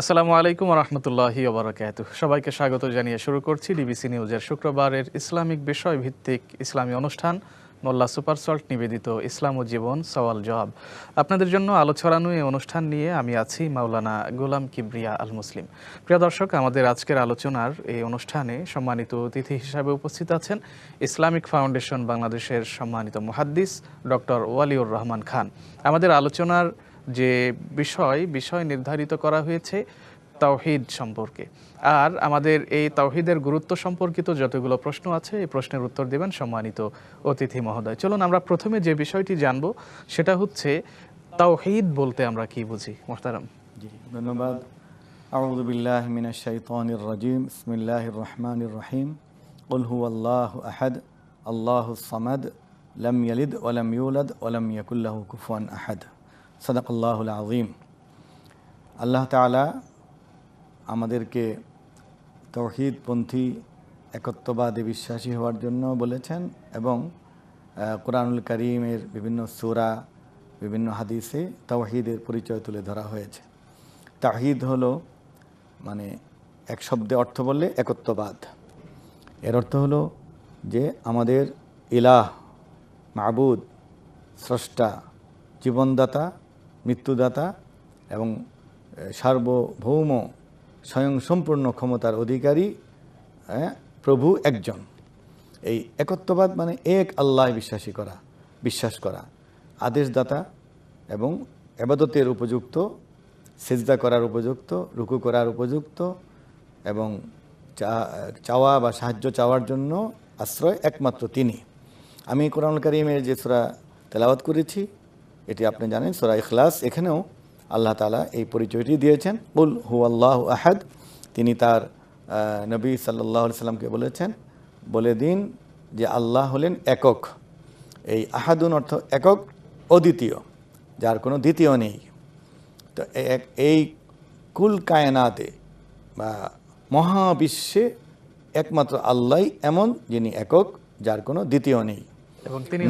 আসসালামু আলাইকুম রহমতুল্লাহি ওবরাকাত। সবাইকে স্বাগত জানিয়ে শুরু করছি ডিবিসি নিউজের শুক্রবারের ইসলামিক বিষয় ভিত্তিক ইসলামী অনুষ্ঠান, মোল্লা সুপার সল্ট নিবেদিত ইসলাম ও জীবন সওয়াল জবাব। আপনাদের জন্য আলো ছড়ানো এই অনুষ্ঠান নিয়ে আমি আছি মাওলানা গোলাম কিবরিয়া আল মুসলিম। প্রিয় দর্শক, আমাদের আজকের আলোচনার এই অনুষ্ঠানে সম্মানিত অতিথি হিসাবে উপস্থিত আছেন ইসলামিক ফাউন্ডেশন বাংলাদেশের সম্মানিত মুহাদ্দিস ডক্টর ওয়ালিউর রহমান খান। আমাদের আলোচনার যে বিষয় বিষয় নির্ধারিত করা হয়েছে তাওহিদ সম্পর্কে। আর আমাদের এই তাওহিদের গুরুত্ব সম্পর্কিত যতগুলো প্রশ্ন আছে, এই প্রশ্নের উত্তর দেবেন সম্মানিত অতিথি মহোদয়। চলুন আমরা প্রথমে যে বিষয়টি জানব, সেটা হচ্ছে তাওহিদ বলতে আমরা কি বুঝি? মোহতারাম। ধন্যবাদ। আউযু বিল্লাহি মিনাশ শাইতানির রাজিম। বিসমিল্লাহির রহমানির রহিম। কুল হুয়াল্লাহু আহাদ। আল্লাহুস সামাদ। লাম ইয়ালিদ ওয়া লাম ইউলাদ ওয়া লাম ইয়াকুল লাহু কুফুয়ান আহাদ। সাদাকাল্লাহুল আযীম আল্লাহ তাআলা আমাদেরকে তৌহিদপন্থী একত্ববাদে বিশ্বাসী হওয়ার জন্য বলেছেন এবং কোরআনুল করিমের বিভিন্ন সূরা, বিভিন্ন হাদিসে তাওহীদের পরিচয় তুলে ধরা হয়েছে। তাহিদ হলো মানে এক শব্দে অর্থ বললে একত্ববাদ। এর অর্থ হলো যে আমাদের ইলাহ, মাবুদ, স্রষ্টা, জীবনদাতা মৃত্যুদাতা এবং সার্বভৌম স্বয়ংসম্পূর্ণ ক্ষমতার অধিকারী প্রভু একজন। এই একত্ববাদ মানে এক আল্লাহ বিশ্বাসী করা, বিশ্বাস করা। আদেশদাতা এবং এবাদতের উপযুক্ত, সেজদা করার উপযুক্ত, রুকু করার উপযুক্ত এবং চাওয়া বা সাহায্য চাওয়ার জন্য আশ্রয় একমাত্র তিনি। আমি কোরআন করিমের যে সোরা তেলাওয়াত করেছি এটি আপনি জানেন, সোরা ইখলাস, এখানেও আল্লাহ তালা এই পরিচয়টি দিয়েছেন। উল হু আল্লাহ আহাদ, তিনি তার নবী সাল্লাহ সাল্লামকে বলেছেন, বলে দিন যে আল্লাহ হলেন একক। এই আহাদুন অর্থ একক, অদ্বিতীয়, যার কোনো দ্বিতীয় নেই। তো এই কুল কায়নাতে বা মহাবিশ্বে একমাত্র আল্লাহ এমন যিনি একক, যার কোনো দ্বিতীয় নেই।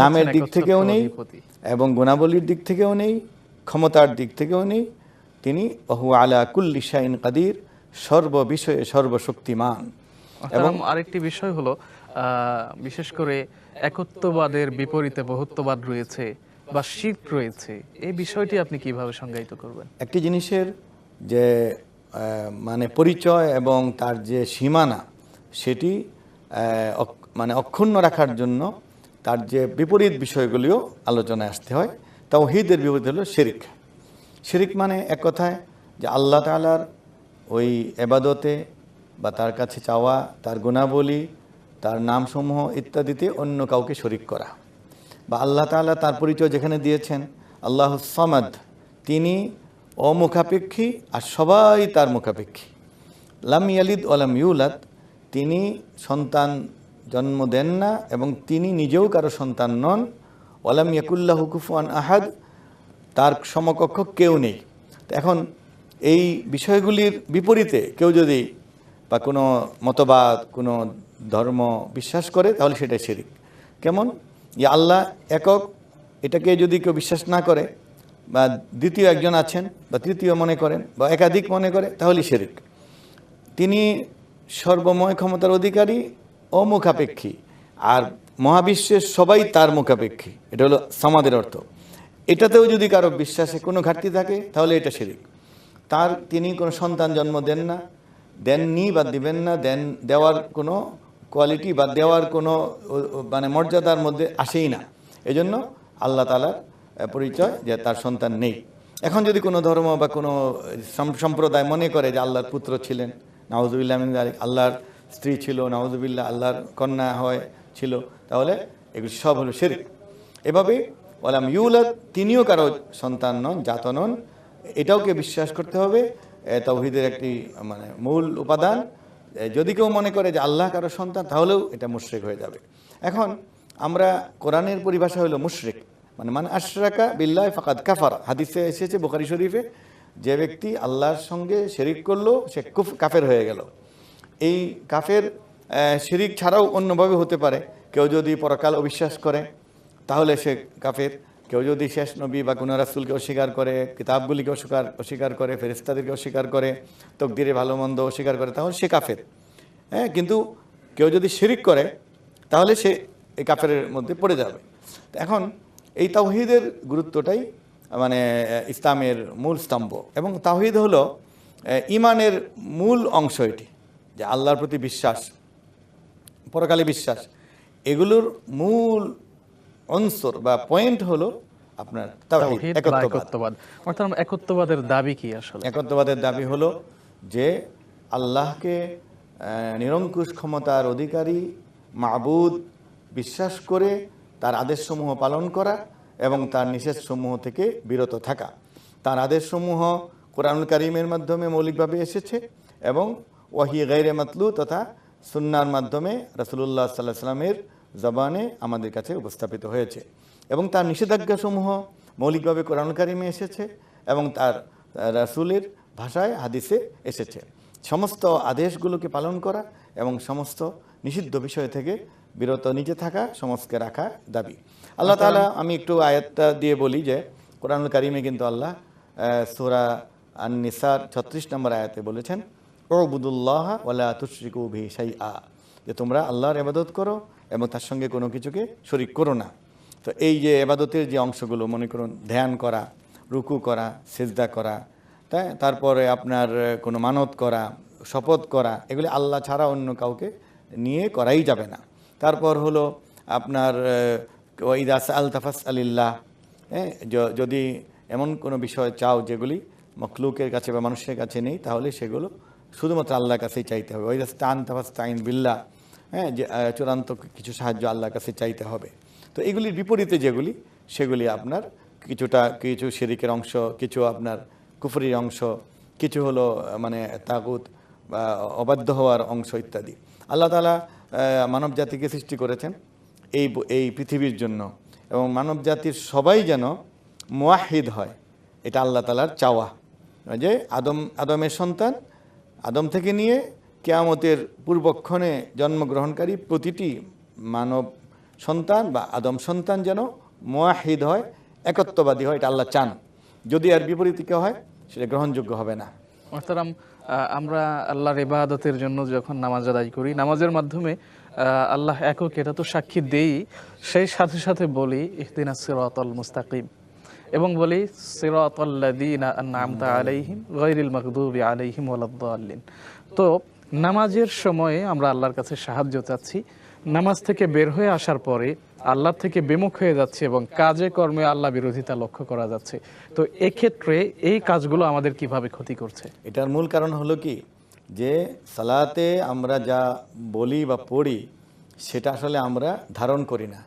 নামের দিক থেকেও নেই এবং গুণাবলীর দিক থেকেও নেই ক্ষমতার দিক থেকেও নেই। তিনি অহু আলা কুল্লি শাইন কাদির সর্ববিষয়ে সর্বশক্তিমান। এবং আরেকটি বিষয় হলো বিশেষ করে একত্ববাদের বিপরীতে বহুত্ববাদ রয়েছে বা শিখ রয়েছে এই বিষয়টি আপনি কীভাবে সংজ্ঞায়িত করবেন? একটি জিনিসের যে মানে পরিচয় এবং তার যে সীমানা সেটি মানে অক্ষুণ্ণ রাখার জন্য তার যে বিপরীত বিষয়গুলিও আলোচনায় আসতে হয়। তাওহীদের বিপরীত হলো শিরিক। শিরিক মানে এক কথায় যে আল্লাহ তাআলার ওই এবাদতে বা তার কাছে চাওয়া, তার গুণাবলী, তার নামসমূহ ইত্যাদিতে অন্য কাউকে শরিক করা বা আল্লাহ তাআলা তার পরিচয় যেখানে দিয়েছেন, আল্লাহ সামাদ, তিনি অমুখাপেক্ষী আর সবাই তার মুখাপেক্ষী। লাম ইয়ালিদ ওলাম ইউলাদ, তিনি সন্তান জন্ম দেন না এবং তিনি নিজেও কারও সন্তান নন। ওলাম ইয়াকুল্লাহ কুফুয়ান আহাদ, তার সমকক্ষ কেউ নেই। এখন এই বিষয়গুলির বিপরীতে কেউ যদি বা কোনো মতবাদ, কোনো ধর্ম বিশ্বাস করে, তাহলে সেটাই শিরিক। কেমন? ইয়া আল্লাহ একক, এটাকে যদি কেউ বিশ্বাস না করে বা দ্বিতীয় একজন আছেন বা তৃতীয় মনে করেন বা একাধিক মনে করে তাহলে শিরিক। তিনি সর্বময় ক্ষমতার অধিকারী ও মুখাপেক্ষী আর মহাবিশ্বের সবাই তার মুখাপেক্ষী। এটা হলো সমাদের অর্থ। এটাতেও যদি কারও বিশ্বাসে কোনো ঘাটতি থাকে তাহলে এটা শিরিক। তার তিনি কোনো সন্তান জন্ম দেন না দেননি বা দিবেন না দেন দেওয়ার কোনো কোয়ালিটি বা দেওয়ার কোনো মানে মর্যাদার মধ্যে আসেই না। এজন্য আল্লাহ তালার পরিচয় যে তার সন্তান নেই। এখন যদি কোনো ধর্ম বা কোনো সম- সম্প্রদায় মনে করে যে আল্লাহর পুত্র ছিলেন যালিক, আল্লাহর স্ত্রী ছিল নাউজুবিল্লাহ আল্লাহর কন্যা হয় ছিল। তাহলে এগুলো সব হলো শিরক। এভাবে ওলাম ইউলাদ তিনিও কারও সন্তান নন জাত নন। এটাওকে বিশ্বাস করতে হবে এ, তাওহীদের একটি মানে মূল উপাদান। যদি কেউ মনে করে যে আল্লাহ কারও সন্তান তাহলেও এটা মুশরিক হয়ে যাবে। এখন আমরা কোরআনের পরিভাষা হলো মুশরিক। মানে মানে আশরাকা বিল্লাহ ফাকাদ কাফার। হাদিসে এসেছে বুখারী শরীফে যে ব্যক্তি আল্লাহর সঙ্গে শরিক করল সে কুফ কাফের হয়ে গেল। এই কাফের শিরিক ছাড়াও অন্যভাবে হতে পারে। কেউ যদি পরকাল অবিশ্বাস করে, তাহলে সে কাফের। কেউ যদি শেষ নবী বা কোনো রাসুলকে অস্বীকার করে, কিতাবগুলিকে অস্বীকার অস্বীকার করে ফেরিস্তাদেরকে অস্বীকার করে, তকদিরে ভালো মন্দ অস্বীকার করে, তাহলে সে কাফের। হ্যাঁ কিন্তু কেউ যদি শিরিক করে, তাহলে সে এই কাফের মধ্যে পড়ে যাবে। এখন এই তাওহিদের গুরুত্বটাই মানে ইসলামের মূল স্তম্ভ। এবং তাওহিদ হলো ইমানের মূল অংশ এটি। যে আল্লাহর প্রতি বিশ্বাস পরকালে বিশ্বাস এগুলোর মূল অংশর বা পয়েন্ট হলো আপনার একত্ববাদ। অর্থাৎ একত্ববাদের দাবি কি আসলে? একত্ববাদের দাবি হলো যে আল্লাহকে নিরঙ্কুশ ক্ষমতার অধিকারী মাবুদ বিশ্বাস করে তার আদেশসমূহ পালন করা এবং তার নিষেধসমূহ থেকে বিরত থাকা। তার আদেশসমূহ কোরআনুল কারিমের মাধ্যমে মৌলিকভাবে এসেছে এবং ওয়াহি গাইরে মাতলু তথা সুন্নার মাধ্যমে রাসুলুল্লাহ সাল্লাহ সাল্লামের জবানে আমাদের কাছে উপস্থাপিত হয়েছে। এবং তার নিষেধাজ্ঞাসমূহ মৌলিকভাবে কোরআন কারিমে এসেছে এবং তার রাসুলের ভাষায় হাদিসে এসেছে। সমস্ত আদেশগুলোকে পালন করা এবং সমস্ত নিষিদ্ধ বিষয় থেকে বিরত নিজে থাকা সমস্তকে রাখা দাবি। আল্লাহ তাআলা আমি একটু আয়াতটা দিয়ে বলি যে কোরআনুল কারিমে কিন্তু আল্লাহ সোরা আন নিসার ছত্রিশ নম্বর আয়াতে বলেছেন ও বুদুল্লাহ ওলা তুশরিকু ভি সাই আ যে তোমরা আল্লাহর এবাদত করো এবং তার সঙ্গে কোনো কিছুকে শরিক করো না। তো এই যে এবাদতের যে অংশগুলো, মনে করুন, ধ্যান করা, রুকু করা, সেজদা করা তাই তারপরে আপনার কোনো মানত করা, শপথ করা, এগুলি আল্লাহ ছাড়া অন্য কাউকে নিয়ে করাই যাবে না। তারপর হলো আপনার ওইদাস আল তাফাস আলিল্লাহ হ্যাঁ যদি এমন কোনো বিষয় চাও যেগুলি মখলুকের কাছে বা মানুষের কাছে নেই, তাহলে সেগুলো শুধুমাত্র আল্লাহর কাছেই চাইতে হবে। ওইদাস তান তাফাস তাইন বিল্লাহ হ্যাঁ যে চূড়ান্ত কিছু সাহায্য আল্লাহর কাছে চাইতে হবে। তো এগুলির বিপরীতে যেগুলি, সেগুলি আপনার কিছুটা, কিছু শিরিকের অংশ, কিছু আপনার কুফরির অংশ, কিছু হলো মানে তাগুত, বা অবাধ্য হওয়ার অংশ ইত্যাদি। আল্লাহ তালা মানব জাতিকে সৃষ্টি করেছেন এই এই পৃথিবীর জন্য এবং মানব জাতির সবাই যেন মোয়াহিদ হয়, এটা আল্লাহ তালার চাওয়া। যে আদম, আদমের সন্তান আদম থেকে নিয়ে কেয়ামতের পূর্বক্ষণে জন্মগ্রহণকারী প্রতিটি মানব সন্তান বা আদম সন্তান যেন মোয়াহিদ হয়, একত্ববাদী হয়, এটা আল্লাহ চান। যদি আর বিপরীত কেউ হয়, সেটা গ্রহণযোগ্য হবে না। অর্থাৎ আমরা আল্লাহর ইবাদতের জন্য যখন নামাজ আদায় করি, নামাজের মাধ্যমে আল্লাহ একক, এটা তো সাক্ষী দেই। সেই সাথে সাথে বলি, ইহদিনা সিরাতাল মুস্তাকিম। এবং বলি, সিরাতাল্লাযীনা আনআমতা আলাইহিম তো নামাজের সময়ে আমরা আল্লাহর কাছে সাহায্য চাচ্ছি। নামাজ থেকে বের হয়ে আসার পরে আল্লাহর থেকে বিমুখ হয়ে যাচ্ছে এবং কাজে কর্মে আল্লাহ বিরোধিতা লক্ষ্য করা যাচ্ছে। তো এক্ষেত্রে এই কাজগুলো আমাদের কীভাবে ক্ষতি করছে? এটার মূল কারণ হলো কি? যে সালাতে আমরা যা বলি বা পড়ি, সেটা আসলে আমরা ধারণ করি না।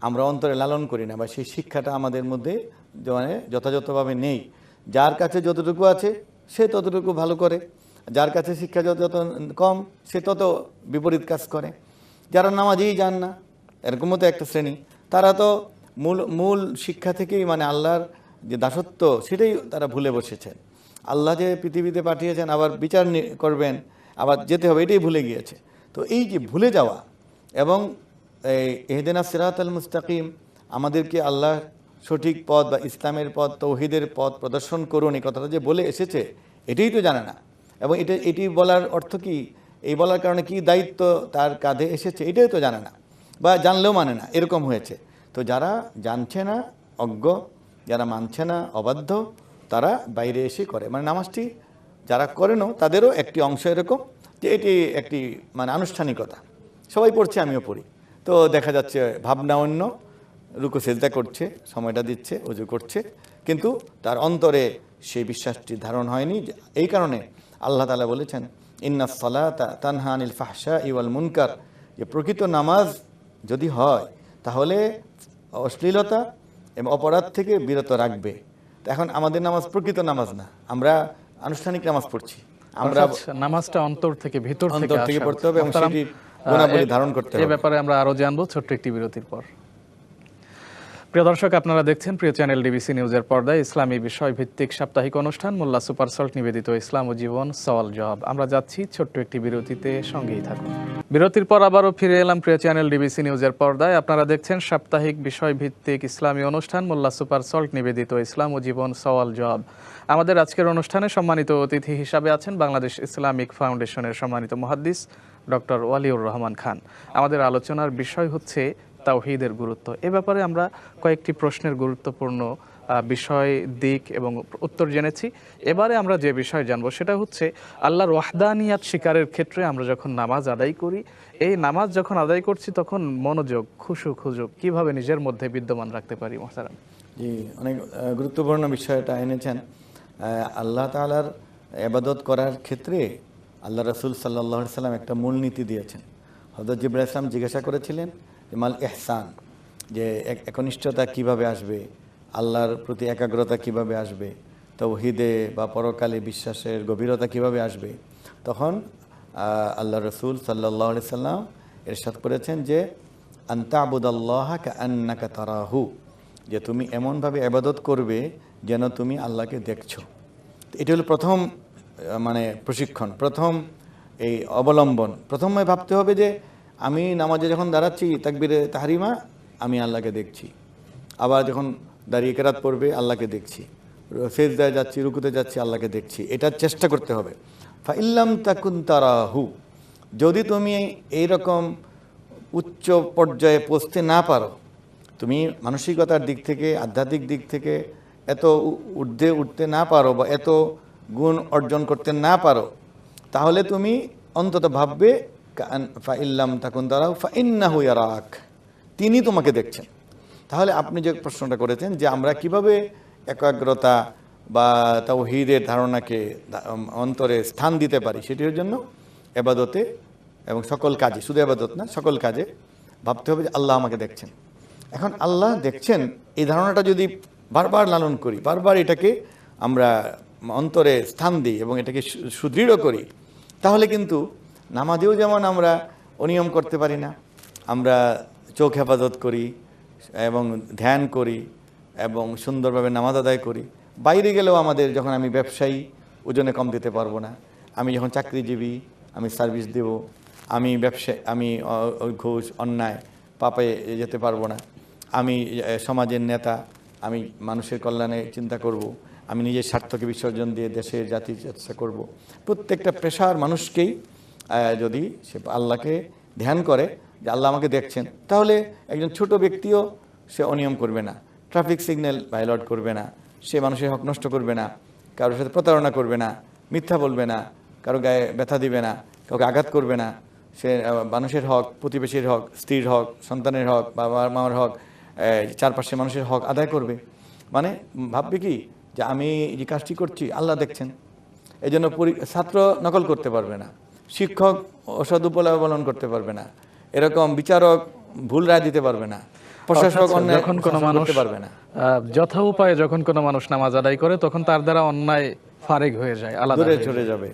আমরা অন্তরে লালন করি না বা সেই শিক্ষাটা আমাদের মধ্যে মানে যথাযথভাবে নেই। যার কাছে যতটুকু আছে, সে ততটুকু ভালো করে। যার কাছে শিক্ষা যত কম, সে তত বিপরীত কাজ করে। যারা নামাজেই যান না, এরকমও তো একটা শ্রেণি, তারা তো মূল মূল শিক্ষা থেকেই মানে আল্লাহর যে দাসত্ব, সেটাই তারা ভুলে বসেছেন। আল্লাহ যে পৃথিবীতে পাঠিয়েছেন, আবার বিচার করবেন, আবার যেতে হবে, এটাই ভুলে গিয়েছে। তো এই যে ভুলে যাওয়া এবং এই এহদেনা সিরাত আল মুস্তাকিম, আমাদেরকে আল্লাহ সঠিক পথ বা ইসলামের পথ, তৌহিদের পথ প্রদর্শন করুন, এই কথাটা যে বলে এসেছে, এটাই তো জানে না। এবং এটা, এটি বলার অর্থ কি? এই বলার কারণে কি দায়িত্ব তার কাঁধে এসেছে, এটাই তো জানে না বা জানলেও মানে না, এরকম হয়েছে। তো যারা জানছে না, অজ্ঞ, যারা মানছে না, অবাধ্য, তারা বাইরে এসে করে। মানে নামাজটি যারা করেনও, তাদেরও একটি অংশ এরকম যে এটি একটি মানে আনুষ্ঠানিকতা। সবাই পড়ছে, আমিও পড়ি। তো দেখা যাচ্ছে ভাবনা অন্য রুকু সেজদা করছে সময়টা দিচ্ছে উজু করছে। কিন্তু তার অন্তরে সেই বিশ্বাসটি ধারণ হয়নি। এই কারণে আল্লাহ তালা বলেছেন ইন্না সলাতা তানহা আনিল ফাহসা ইওয়াল মুনকার। যে প্রকৃত নামাজ যদি হয় তাহলে অশ্লীলতা এবং অপরাধ থেকে বিরত রাখবে। এখন আমাদের নামাজ প্রকৃত নামাজ না। আমরা আনুষ্ঠানিক নামাজ পড়ছি। আমরা নামাজটা অন্তর থেকে ভিতর থেকে অন্তর থেকে পড়তে হবে এবং এ- ধারণ করতে এ হবে। ব্যাপারে আমরা আরও জানব ছোট্ট একটি বিরতির পর। প্রিয় দর্শক, আপনারা দেখছেন প্রিয় চ্যানেল ডিবিসি নিউজের পর্দায় ইসলামী বিষয় ভিত্তিক সাপ্তাহিক অনুষ্ঠান মোল্লা সুপার সল্ট নিবেদিত ইসলাম ও জীবন সওয়াল জবাব। আমরা যাচ্ছি ছোট্ট একটি বিরতিতে, সঙ্গেই থাকুন। বিরতির পর আবারও ফিরে এলাম প্রিয় চ্যানেল ডিবিসি নিউজের পর্দায়। আপনারা দেখছেন সাপ্তাহিক বিষয়ভিত্তিক ইসলামী অনুষ্ঠান মোল্লা সুপার সল্ট নিবেদিত ইসলাম ও জীবন সওয়াল জবাব। আমাদের আজকের অনুষ্ঠানে সম্মানিত অতিথি হিসাবে আছেন বাংলাদেশ ইসলামিক ফাউন্ডেশনের সম্মানিত মহাদ্দিস ডক্টর ওয়ালিউর রহমান খান। আমাদের আলোচনার বিষয় হচ্ছে তাওহিদের গুরুত্ব। এ ব্যাপারে আমরা কয়েকটি প্রশ্নের গুরুত্বপূর্ণ বিষয়, দিক এবং উত্তর জেনেছি। এবারে আমরা যে বিষয় জানব সেটা হচ্ছে আল্লাহর ওয়াহদানিয়াত শিকারের ক্ষেত্রে আমরা যখন নামাজ আদায় করি, এই নামাজ যখন আদায় করছি তখন মনোযোগ, খুশু খুজুক কীভাবে নিজের মধ্যে বিদ্যমান রাখতে পারি, মহতারাম? জি, অনেক গুরুত্বপূর্ণ বিষয়টা এনেছেন। আল্লাহ তালার এবাদত করার ক্ষেত্রে আল্লাহ রসুল সাল্লাহ সাল্লাম একটা মূলনীতি দিয়েছেন। হজরত জিব্রাহ ইসলাম জিজ্ঞাসা করেছিলেন মাল এহসান যে এক- একনিষ্ঠতা কীভাবে আসবে, আল্লাহর প্রতি একাগ্রতা কীভাবে আসবে, তৌহিদে বা পরকালে বিশ্বাসের গভীরতা কীভাবে আসবে, তখন আল্লাহ রসুল সাল্লাহ সাল্লাম এরশাদ করেছেন যে, আন্তাবুদাল্লাহ আন্নাকা তারাহু, যে তুমি এমনভাবে আবাদত করবে যেন তুমি আল্লাহকে দেখছ। এটা হলো প্রথম মানে প্রশিক্ষণ, প্রথম এই অবলম্বন। প্রথমে ভাবতে হবে যে আমি নামাজে যখন দাঁড়াচ্ছি, তাকবিরে তাহারিমা, আমি আল্লাহকে দেখছি। আবার যখন দাঁড়িয়ে কেরাত পড়বে, আল্লাহকে দেখছি। সেজদায় যাচ্ছি, রুকুতে যাচ্ছি, আল্লাহকে দেখছি। এটার চেষ্টা করতে হবে। ফাইল্লাম তাকুন তারাহু। যদি তুমি এই রকম উচ্চ পর্যায়ে পৌঁছতে না পারো, তুমি মানসিকতার দিক থেকে, আধ্যাত্মিক দিক থেকে এত ঊর্ধ্বে উঠতে না পারো বা এত গুণ অর্জন করতে না পারো, তাহলে তুমি অন্তত ভাববে ফাইল্লাম তাকুন তারাহু ফাইন্নাহু ইয়ারাক। তিনি তোমাকে দেখছেন। তাহলে আপনি যে প্রশ্নটা করেছেন যে আমরা কীভাবে একাগ্রতা বা তাওহীদের ধারণাকে অন্তরে স্থান দিতে পারি সেটির জন্য এবাদতে এবং সকল কাজে, শুধু এবাদত না, সকল কাজে ভাবতে হবে যে আল্লাহ আমাকে দেখছেন। এখন আল্লাহ দেখছেন, এই ধারণাটা যদি বারবার লালন করি, বারবার এটাকে আমরা অন্তরে স্থান দিই এবং এটাকে সুদৃঢ় করি, তাহলে কিন্তু নামাজেও যেমন আমরা অনিয়ম করতে পারি না, আমরা চোখ হেফাজত করি এবং ধ্যান করি এবং সুন্দরভাবে নামাজ আদায় করি। বাইরে গেলেও আমাদের যখন আমি ব্যবসায়ী, ওজনে কম দিতে পারব না। আমি যখন চাকরিজীবী, আমি সার্ভিস দেব, আমি ব্যবসা আমি ঘুষ, অন্যায়, পাপে যেতে পারব না। আমি সমাজের নেতা, আমি মানুষের কল্যাণে চিন্তা করব, আমি নিজের স্বার্থকে বিসর্জন দিয়ে দেশের জাতির চেষ্টা করব। প্রত্যেকটা পেশার মানুষকেই যদি সে আল্লাহকে ধ্যান করে যে আল্লাহ আমাকে দেখছেন, তাহলে একজন ছোট ব্যক্তিও সে অনিয়ম করবে না ট্রাফিক সিগন্যাল ভাইলট করবে না, সে মানুষের হক নষ্ট করবে না, কারোর সাথে প্রতারণা করবে না, মিথ্যা বলবে না, কারও গায়ে ব্যথা দিবে না, কাউকে আঘাত করবে না, সে মানুষের হক, প্রতিবেশীর হক, স্ত্রীর হক, সন্তানের হক, বাবা মামার হক চারপাশে মানুষের হক আদায় করবে। মানে ভাববে কি যে আমি যে কাজটি করছি, আল্লাহ দেখছেন এই জন্য ছাত্র নকল করতে পারবে না। শিক্ষক অবলম্বন করতে পারবে না। এরকম বিচারক ভুল রায় দিতে পারবে না। প্রশাসক যখন কোনো মানুষ পারবে না। যথা উপায়ে যখন কোনো মানুষ নামাজ আদায় করে তখন তার দ্বারা অন্যায় ফারেক হয়ে যায় আলাদা দূরে যায়। চলে যাবে।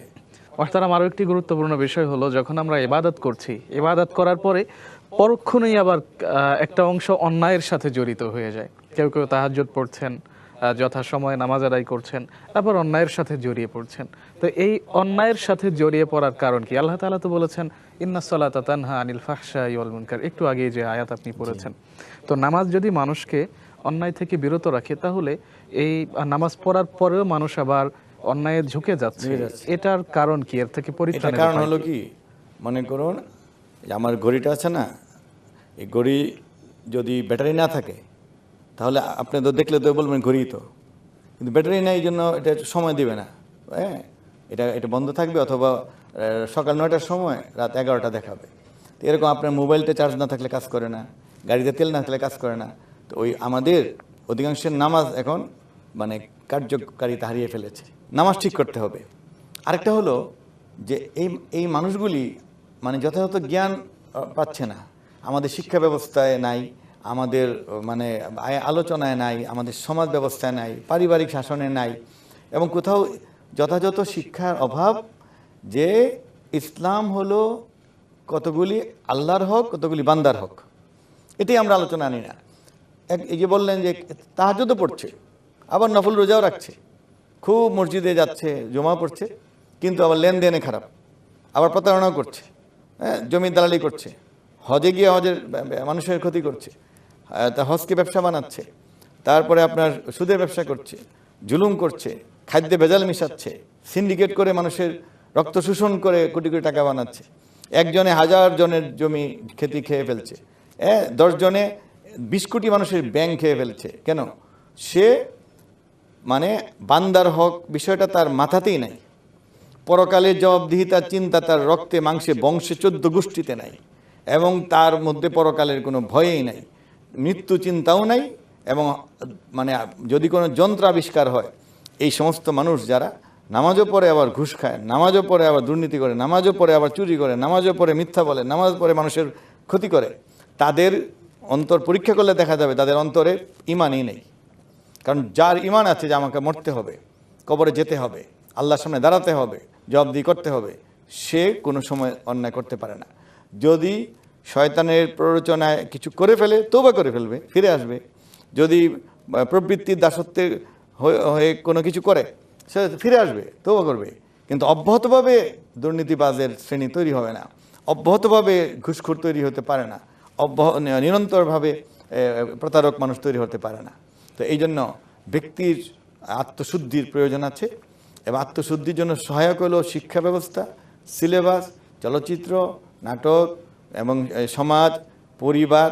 অর্থাৎ আরও একটি গুরুত্বপূর্ণ বিষয় হলো যখন আমরা ইবাদত করছি করার পরে পরক্ষণেই আবার একটা অংশ অন্যায়ের সাথে জড়িত হয়ে যায়। কেউ কেউ তাহাজ্জুদ পড়ছেন যথাসময়ে নামাজ আদায় করছেন তারপর অন্যায়ের সাথে জড়িয়ে পড়ছেন। তো এই অন্যায়ের সাথে জড়িয়ে পড়ার কারণ কি? আল্লাহ তাআলা তো বলেছেন ইন্না সালাতা তানহা আনিল ফাহশা ওয়াল মুনকার। একটু আগে যে আয়াত আপনি পড়েছেন। তো নামাজ যদি মানুষকে অন্যায় থেকে বিরত রাখে তাহলে এই নামাজ পড়ার পরেও মানুষ আবার অন্যায়ে ঝুঁকে যাচ্ছে। এটার কারণ কি? এর থেকে এটা পরিত্রাণের কারণ হলো কি? মনে করুন আমার ঘড়িটা আছে না এই ঘড়ি যদি ব্যাটারি না থাকে তাহলে আপনি তো দেখলে তো বলবেন ঘড়ি তো। কিন্তু ব্যাটারি নেই জন্য এটা সময় দিবে না। হ্যাঁ এটা এটা বন্ধ থাকবে অথবা সকাল নয়টার সময় রাত এগারোটা দেখাবে। তো এরকম আপনার মোবাইলটা চার্জ না থাকলে কাজ করে না, গাড়িতে তেল না থাকলে কাজ করে না। তো ওই আমাদের অধিকাংশের নামাজ এখন মানে কার্যকারিতা হারিয়ে ফেলেছে। নামাজ ঠিক করতে হবে। আরেকটা হলো যে এই এই মানুষগুলি মানে যথাযথ জ্ঞান পাচ্ছে না। আমাদের শিক্ষা ব্যবস্থায় নাই আমাদের মানে আলোচনায় নাই, আমাদের সমাজ ব্যবস্থায় নাই, পারিবারিক শাসনে নাই এবং কোথাও যথাযথ শিক্ষার অভাব যে ইসলাম হলো কতগুলি আল্লাহর হক, কতগুলি বান্দার হক। এটাই আমরা আলোচনা আনি না। এক, এই যে বললেন যে তাহাজও পড়ছে, আবার নফল রোজাও রাখছে। খুব মসজিদে যাচ্ছে জমা পড়ছে, কিন্তু আবার লেনদেনে খারাপ, আবার প্রতারণাও করছে হ্যাঁ জমি দালালি করছে, হজে গিয়ে হজের মানুষের ক্ষতি করছে। হজকে ব্যবসা বানাচ্ছে, তারপরে আপনার সুদের ব্যবসা করছে, জুলুম করছে, খাদ্যে ভেজাল মিশাচ্ছে সিন্ডিকেট করে মানুষের রক্ত শোষণ করে কোটি কোটি টাকা বানাচ্ছে, একজনে হাজার জনের জমি খেতি খেয়ে ফেলছে হ্যাঁ দশজনে বিশ কোটি মানুষের ব্যাংক খেয়ে ফেলছে, কেন? সে মানে বান্দার হক বিষয়টা তার মাথাতেই নাই পরকালের জবাবদিহিতার চিন্তা, তার রক্তে, মাংসে, বংশে, চোদ্দ গোষ্ঠীতে নাই, এবং তার মধ্যে পরকালের কোনো ভয়েই নাই। মৃত্যু চিন্তাও নাই এবং মানে যদি কোনো যন্ত্র আবিষ্কার হয়, এই সমস্ত মানুষ যারা নামাজও পরে আবার ঘুষ খায়, নামাজও পরে আবার দুর্নীতি করে, নামাজও পরে আবার চুরি করে, নামাজও পড়ে মিথ্যা বলে, নামাজ পড়ে মানুষের ক্ষতি করে, তাদের অন্তর পরীক্ষা করলে দেখা যাবে তাদের অন্তরে ইমানই নেই। কারণ যার ইমান আছে যে আমাকে মরতে হবে, কবরে যেতে হবে, আল্লাহর সামনে দাঁড়াতে হবে জবাবদি করতে হবে, সে কোনো সময় অন্যায় করতে পারে না। যদি শয়তানের প্ররোচনায় কিছু করে ফেলে তোবা করে ফেলবে, ফিরে আসবে। যদি প্রবৃত্তির দাসত্বে হয়ে- হয়ে কোনো কিছু করে, সে ফিরে আসবে তোবা করবে। কিন্তু অব্যাহতভাবে দুর্নীতিবাজের শ্রেণি তৈরি হবে না। অব্যাহতভাবে ঘুষখোর তৈরি হতে পারে না। অব্যাহ, নিরন্তরভাবে প্রতারক মানুষ তৈরি হতে পারে না। তো এই জন্য ব্যক্তির আত্মশুদ্ধির প্রয়োজন আছে। এবং আত্মশুদ্ধির জন্য সহায়ক হলো শিক্ষা ব্যবস্থা, সিলেবাস, চলচ্চিত্র, নাটক এবং সমাজ পরিবার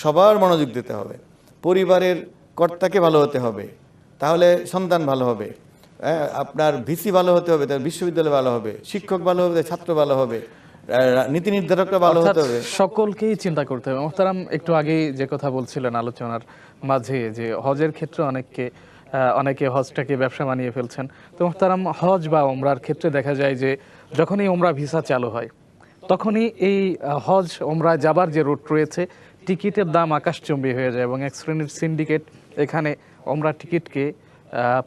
সবার মনোযোগ দিতে হবে। পরিবারের কর্তাকে ভালো হতে হবে তাহলে সন্তান ভালো হবে আপনার ভিসি ভালো হতে হবে তার বিশ্ববিদ্যালয় ভালো হবে শিক্ষক ভালো হবে ছাত্র ভালো হবে নীতি নির্ধারকরা ভালো হতে হবে। সকলকেই চিন্তা করতে হবে। মোহতারাম একটু আগেই যে কথা বলছিলেন আলোচনার মাঝে যে হজের ক্ষেত্রে অনেককে অনেকে হজটাকে ব্যবসা বানিয়ে ফেলছেন। তো মোহতারাম হজ বা ওমরার ক্ষেত্রে দেখা যায় যে যখনই ওমরা ভিসা চালু হয় তখনই এই হজ ওমরায় যাবার যে রুট রয়েছে টিকিটের দাম আকাশচুম্বী হয়ে যায় এবং এক শ্রেণির সিন্ডিকেট এখানে ওমরা টিকিটকে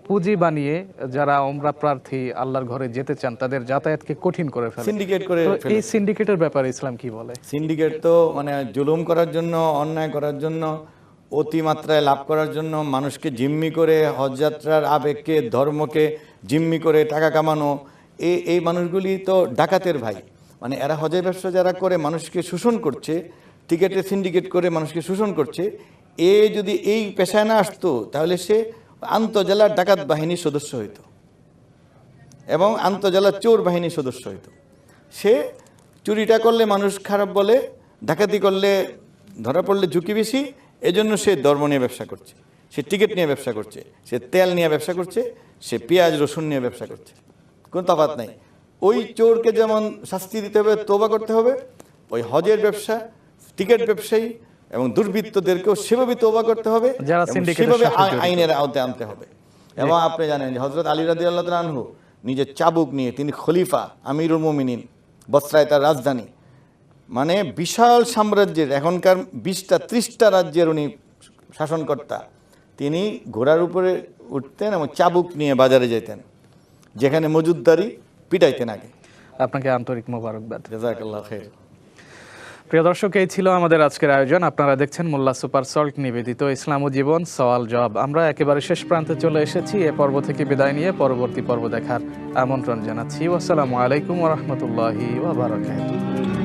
পুঁজি বানিয়ে যারা ওমরা প্রার্থী আল্লাহর ঘরে যেতে চান তাদের যাতায়াতকে কঠিন করে ফেলে। সিন্ডিকেট করে এই সিন্ডিকেটের ব্যাপারে ইসলাম কি বলে? সিন্ডিকেট তো মানে জুলুম করার জন্য অন্যায় করার জন্য অতিমাত্রায় লাভ করার জন্য মানুষকে জিম্মি করে হজযাত্রার আবেগকে ধর্মকে জিম্মি করে টাকা কামানো এই এই মানুষগুলি তো ডাকাতের ভাই। মানে এরা হজের ব্যবসা যারা করে, মানুষকে শোষণ করছে, টিকেটে সিন্ডিকেট করে মানুষকে শোষণ করছে, এ যদি এই পেশায় না আসতো, তাহলে সে আন্তজেলার ডাকাত বাহিনীর সদস্য হইতো এবং আন্তজেলা চোর বাহিনীর সদস্য হইতো। সে চুরিটা করলে মানুষ খারাপ বলে, ডাকাতি করলে ধরা পড়লে ঝুঁকি বেশি, এজন্য সে ধর্ম নিয়ে ব্যবসা করছে, সে টিকিট নিয়ে ব্যবসা করছে, সে তেল নিয়ে ব্যবসা করছে, সে পেঁয়াজ, রসুন নিয়ে ব্যবসা করছে। কোনো তফাৎ নাই। ওই চোরকে যেমন শাস্তি দিতে হবে তোবা করতে হবে ওই হজের ব্যবসা টিকিট ব্যবসায়ী এবং দুর্বৃত্তদেরকেও সেভাবে তোবা করতে হবে সেভাবে। আইনের আওতায় আনতে হবে। এবং আপনি জানেন যে হজরত আলী রাদি আল্লাহ আনহু নিজের চাবুক নিয়ে তিনি খলিফা আমিরুল মোমিনিন বসরায় তার রাজধানী। মানে বিশাল সাম্রাজ্যের এখনকার বিশটা ত্রিশটা রাজ্যের উনি শাসনকর্তা। তিনি ঘোড়ার উপরে উঠতেন এবং চাবুক নিয়ে বাজারে যেতেন। যেখানে মজুদদারি পিটাইতেন আগে। আপনাকে আন্তরিক মোবারকবাদ। জাজাকাল্লাহ খের প্রিয় দর্শক এই ছিল আমাদের আজকের আয়োজন। আপনারা দেখছেন মোল্লা সুপার সল্ট নিবেদিত ইসলাম জীবন সওয়াল জব আমরা একেবারে শেষ প্রান্তে চলে এসেছি। এ পর্ব থেকে বিদায় নিয়ে পরবর্তী পর্ব দেখার আমন্ত্রণ জানাচ্ছি। আসসালামু আলাইকুম ওরহমতুল্লাহি ওবরাকাতুহ